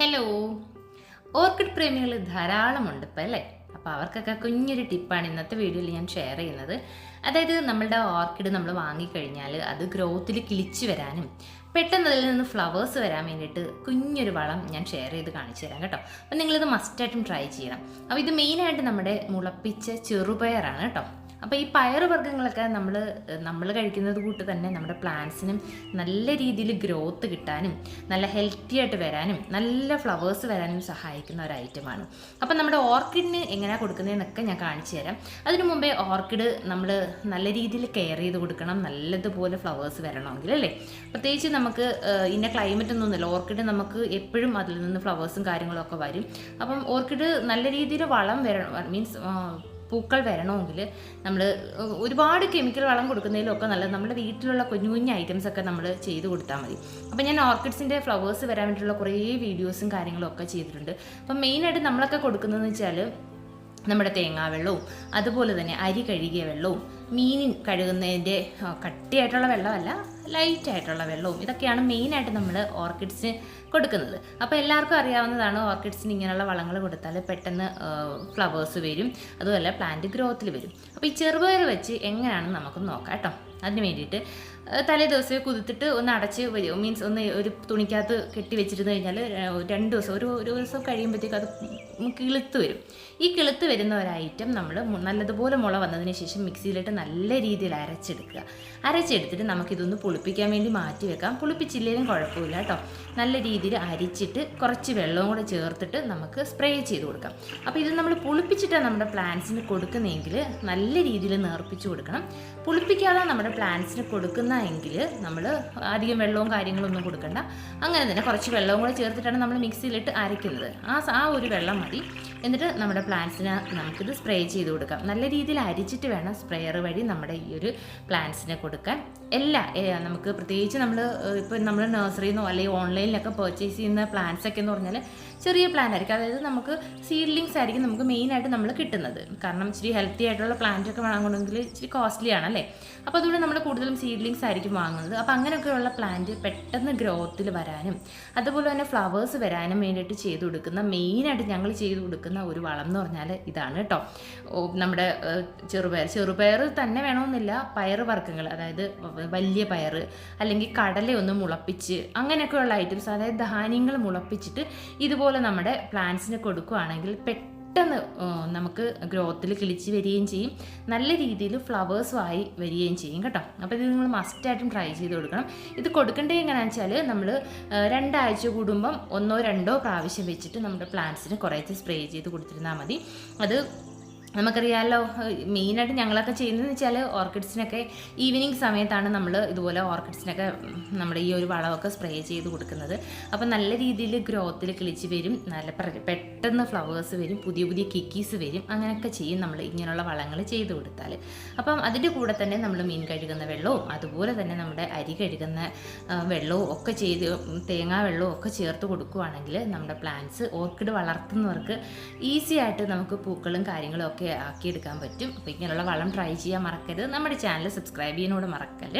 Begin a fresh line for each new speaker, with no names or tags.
Hello orchid പ്രേമികൾ ധാരാളമുണ്ട് ഇപ്പം അല്ലേ? അപ്പോൾ അവർക്കൊക്കെ കുഞ്ഞൊരു ടിപ്പാണ് ഇന്നത്തെ വീഡിയോയിൽ ഞാൻ ഷെയർ ചെയ്യുന്നത്. അതായത് നമ്മളുടെ ഓർക്കിഡ് നമ്മൾ വാങ്ങിക്കഴിഞ്ഞാൽ അത് ഗ്രോത്തിൽ കിളിച്ച് വരാനും പെട്ടെന്ന് അതിൽ നിന്ന് ഫ്ലവേഴ്സ് വരാൻ വേണ്ടിയിട്ട് കുഞ്ഞൊരു വളം ഞാൻ ഷെയർ ചെയ്ത് കാണിച്ചു തരാം കേട്ടോ. അപ്പം നിങ്ങളിത് മസ്റ്റായിട്ടും ട്രൈ ചെയ്യണം. അപ്പോൾ ഇത് മെയിനായിട്ട് നമ്മുടെ മുളപ്പിച്ച ചെറുപയറാണ് കേട്ടോ. അപ്പോൾ ഈ പയർ വർഗങ്ങളൊക്കെ നമ്മൾ നമ്മൾ കഴിക്കുന്നത് കൂട്ട് തന്നെ നമ്മുടെ പ്ലാന്റ്സിനും നല്ല രീതിയിൽ ഗ്രോത്ത് കിട്ടാനും നല്ല ഹെൽത്തി ആയിട്ട് വരാനും നല്ല ഫ്ലവേഴ്സ് വരാനും സഹായിക്കുന്ന ഒരു ഐറ്റമാണ് അപ്പം നമ്മുടെ ഓർക്കിഡിന് എങ്ങനെയാണ് കൊടുക്കുന്നതെന്നൊക്കെ ഞാൻ കാണിച്ചു തരാം. അതിനു മുമ്പേ ഓർക്കിഡ് നമ്മൾ നല്ല രീതിയിൽ കെയർ ചെയ്ത് കൊടുക്കണം നല്ലതുപോലെ ഫ്ലവേഴ്സ് വരണമെങ്കിൽ അല്ലേ? പ്രത്യേകിച്ച് നമുക്ക് ഇന്ന ക്ലൈമറ്റ് ഒന്നുമില്ല. ഓർക്കിഡ് നമുക്ക് എപ്പോഴും അതിൽ നിന്ന് ഫ്ലവേഴ്സും കാര്യങ്ങളൊക്കെ വരും. അപ്പം ഓർക്കിഡ് നല്ല രീതിയിൽ വളം വരണം മീൻസ് പൂക്കൾ വരണമെങ്കിൽ നമ്മൾ ഒരുപാട് കെമിക്കൽ വളം കൊടുക്കുന്നതിലൊക്കെ നല്ലത് നമ്മുടെ വീട്ടിലുള്ള കുഞ്ഞു കുഞ്ഞു ഐറ്റംസ് ഒക്കെ നമ്മൾ ചെയ്ത് കൊടുത്താൽ മതി. അപ്പോൾ ഞാൻ ഓർക്കിഡ്സിന്റെ ഫ്ലവേഴ്സ് വരാൻ വേണ്ടിയിട്ടുള്ള കുറേ വീഡിയോസും കാര്യങ്ങളും ഒക്കെ ചെയ്തിട്ടുണ്ട്. അപ്പം മെയിനായിട്ട് നമ്മളൊക്കെ കൊടുക്കുന്നതെന്ന് വെച്ചാൽ നമ്മുടെ തേങ്ങാവെള്ളവും അതുപോലെ തന്നെ അരി കഴുകിയ വെള്ളവും മീൻ കഴുകുന്നതിന്റെ കട്ടിയായിട്ടുള്ള വെള്ളമല്ല ലൈറ്റ് ആയിട്ടുള്ള വെള്ളവും ഇതൊക്കെയാണ് മെയിനായിട്ട് നമ്മൾ ഓർക്കിഡ്സിന് കൊടുക്കുന്നത്. അപ്പോൾ എല്ലാവർക്കും അറിയാവുന്നതാണ് ഓർക്കിഡ്സിന് ഇങ്ങനെയുള്ള വളങ്ങൾ കൊടുത്താൽ പെട്ടെന്ന് ഫ്ലവേഴ്സ് വരും അതുപോലെ പ്ലാന്റ് ഗ്രോത്തിൽ വരും. അപ്പോൾ ഈ ചെറുപയർ വെച്ച് എങ്ങനെയാണെന്ന് നമുക്ക് നോക്കാം കേട്ടോ. അതിന് വേണ്ടിയിട്ട് തലേ ദിവസമേ കുതിർത്തിട്ട് ഒന്ന് അടച്ച് മീൻസ് ഒന്ന് ഒരു തുണിക്കകത്ത് കെട്ടി വെച്ചിരുന്നു കഴിഞ്ഞാൽ രണ്ട് ദിവസം ഒരു ഒരു ദിവസം കഴിയുമ്പോഴത്തേക്കും അത് കിളുത്ത് വരും. ഈ കിളുത്ത് വരുന്ന ഒരു ഐറ്റം നമ്മൾ നല്ലതുപോലെ മുള വന്നതിന് ശേഷം മിക്സിയിലിട്ട് നല്ല രീതിയിൽ അരച്ചെടുക്കുക. അരച്ചെടുത്തിട്ട് നമുക്കിതൊന്ന് പുളിപ്പിക്കാൻ വേണ്ടി മാറ്റി വെക്കാം. പുളിപ്പിച്ചില്ലെങ്കിലും കുഴപ്പമില്ല കേട്ടോ. നല്ല രീതിയിൽ അരിച്ചിട്ട് കുറച്ച് വെള്ളവും കൂടെ ചേർത്തിട്ട് നമുക്ക് സ്പ്രേ ചെയ്ത് കൊടുക്കാം. അപ്പോൾ ഇത് നമ്മൾ പുളിപ്പിച്ചിട്ടാണ് നമ്മുടെ പ്ലാന്റ്സിന് കൊടുക്കുന്നതെങ്കിൽ നല്ല രീതിയിൽ നേർപ്പിച്ച് കൊടുക്കണം. പുളിപ്പിക്കാതെ നമ്മുടെ പ്ലാന്റ്സിന് കൊടുക്കുന്നതെങ്കിൽ നമ്മൾ അധികം വെള്ളവും കാര്യങ്ങളൊന്നും കൊടുക്കണ്ട. അങ്ങനെ തന്നെ കുറച്ച് വെള്ളവും കൂടെ ചേർത്തിട്ടാണ് നമ്മൾ മിക്സിയിലിട്ട് അരയ്ക്കുന്നത്. ആ ആ ഒരു വെള്ളം മതി എന്നിട്ട് നമ്മുടെ പ്ലാന്റ്സിന് നമുക്കിത് സ്പ്രേ ചെയ്ത് കൊടുക്കാം. നല്ല രീതിയിൽ അരിച്ചിട്ട് വേണം സ്പ്രെയർ വഴി നമ്മുടെ ഈ ഒരു പ്ലാന്റ്സിന് കൊടുക്കാൻ. എല്ലാ നമുക്ക് പ്രത്യേകിച്ച് നമ്മൾ ഇപ്പോൾ നമ്മൾ നഴ്സറിയിൽ നിന്നോ അല്ലെങ്കിൽ ഓൺലൈനിലൊക്കെ പർച്ചേസ് ചെയ്യുന്ന പ്ലാന്റ്സ് ഒക്കെ എന്ന് പറഞ്ഞാൽ ചെറിയ പ്ലാൻ ആയിരിക്കും. അതായത് നമുക്ക് സീഡ്ലിങ്സ് ആയിരിക്കും നമുക്ക് മെയിനായിട്ട് നമ്മൾ കിട്ടുന്നത്. കാരണം ഇച്ചിരി ഹെൽത്തി ആയിട്ടുള്ള പ്ലാന്റ് ഒക്കെ വാങ്ങണമെങ്കിൽ ഇച്ചിരി കോസ്റ്റ്ലി ആണല്ലേ അപ്പോൾ അതുകൊണ്ട് നമ്മൾ കൂടുതലും സീഡ്ലിങ്സ് ആയിരിക്കും വാങ്ങുന്നത്. അപ്പോൾ അങ്ങനെയൊക്കെയുള്ള പ്ലാന്റ് പെട്ടെന്ന് ഗ്രോത്തിൽ വരാനും അതുപോലെ തന്നെ ഫ്ലവേഴ്സ് വരാനും വേണ്ടിയിട്ട് ചെയ്തു കൊടുക്കുന്ന മെയിനായിട്ട് ഞങ്ങൾ ചെയ്തു കൊടുക്കുന്ന ഒരു വളം എന്ന് പറഞ്ഞാൽ ഇതാണ് കേട്ടോ നമ്മുടെ ചെറുപയർ. ചെറുപയർ തന്നെ വേണമെന്നില്ല. പയർ വർഗങ്ങൾ അതായത് വലിയ പയർ അല്ലെങ്കിൽ കടലയൊന്ന് മുളപ്പിച്ച് അങ്ങനെയൊക്കെയുള്ള ഐറ്റംസ് അതായത് ധാന്യങ്ങൾ മുളപ്പിച്ചിട്ട് ഇതുപോലെ നമ്മുടെ പ്ലാന്റ്സിന് കൊടുക്കുകയാണെങ്കിൽ പെട്ടെന്ന് ഏഹ്, നമുക്ക് ഗ്രോത്തിൽ കിളിച്ച് വരികയും ചെയ്യും. നല്ല രീതിയിൽ ഫ്ലവേഴ്സും ആയി വരികയും ചെയ്യും കേട്ടോ. അപ്പോൾ ഇത് നിങ്ങൾ മസ്റ്റായിട്ടും ട്രൈ ചെയ്ത് കൊടുക്കണം. ഇത് കൊടുക്കേണ്ടത് എങ്ങനെയാണെന്ന് വെച്ചാൽ നമ്മൾ രണ്ടാഴ്ച കൂടുമ്പം ഒന്നോ രണ്ടോ പ്രാവശ്യം വെച്ചിട്ട് നമ്മുടെ പ്ലാന്റ്സിന് കുറേശ്ശെ സ്പ്രേ ചെയ്ത് കൊടുത്തിരുന്നാൽ മതി. അത് നമുക്കറിയാമല്ലോ മെയിനായിട്ട് ഞങ്ങളൊക്കെ ചെയ്യുന്നതെന്ന് വെച്ചാൽ ഓർക്കിഡ്സിനൊക്കെ ഈവനിങ് സമയത്താണ് നമ്മൾ ഇതുപോലെ ഓർക്കിഡ്സിനൊക്കെ നമ്മുടെ ഈ ഒരു വളമൊക്കെ സ്പ്രേ ചെയ്ത് കൊടുക്കുന്നത്. അപ്പോൾ നല്ല രീതിയിൽ ഗ്രോത്തിൽ കിളിച്ച് വരും നല്ല പെട്ടെന്ന് ഫ്ലവേഴ്സ് വരും പുതിയ പുതിയ കിക്കീസ് വരും അങ്ങനെയൊക്കെ ചെയ്യും നമ്മൾ ഇങ്ങനെയുള്ള വളങ്ങൾ ചെയ്ത് കൊടുത്താൽ അപ്പം അതിന്റെ കൂടെ തന്നെ നമ്മൾ മീൻ കഴുകുന്ന വെള്ളവും അതുപോലെ തന്നെ നമ്മുടെ അരി കഴുകുന്ന വെള്ളവും ഒക്കെ ചെയ്ത് തേങ്ങാ വെള്ളവും ഒക്കെ ചേർത്ത് കൊടുക്കുകയാണെങ്കിൽ നമ്മുടെ പ്ലാന്റ്സ് ഓർക്കിഡ് വളർത്തുന്നവർക്ക് ഈസി ആയിട്ട് നമുക്ക് പൂക്കളും കാര്യങ്ങളും ഒക്കെ ആക്കിയെടുക്കാൻ പറ്റും. അപ്പോൾ ഇങ്ങനെയുള്ള വളം ട്രൈ ചെയ്യാൻ മറക്കരുത്. നമ്മുടെ ചാനൽ സബ്സ്ക്രൈബ് ചെയ്യാനോട് മറക്കല്ലേ?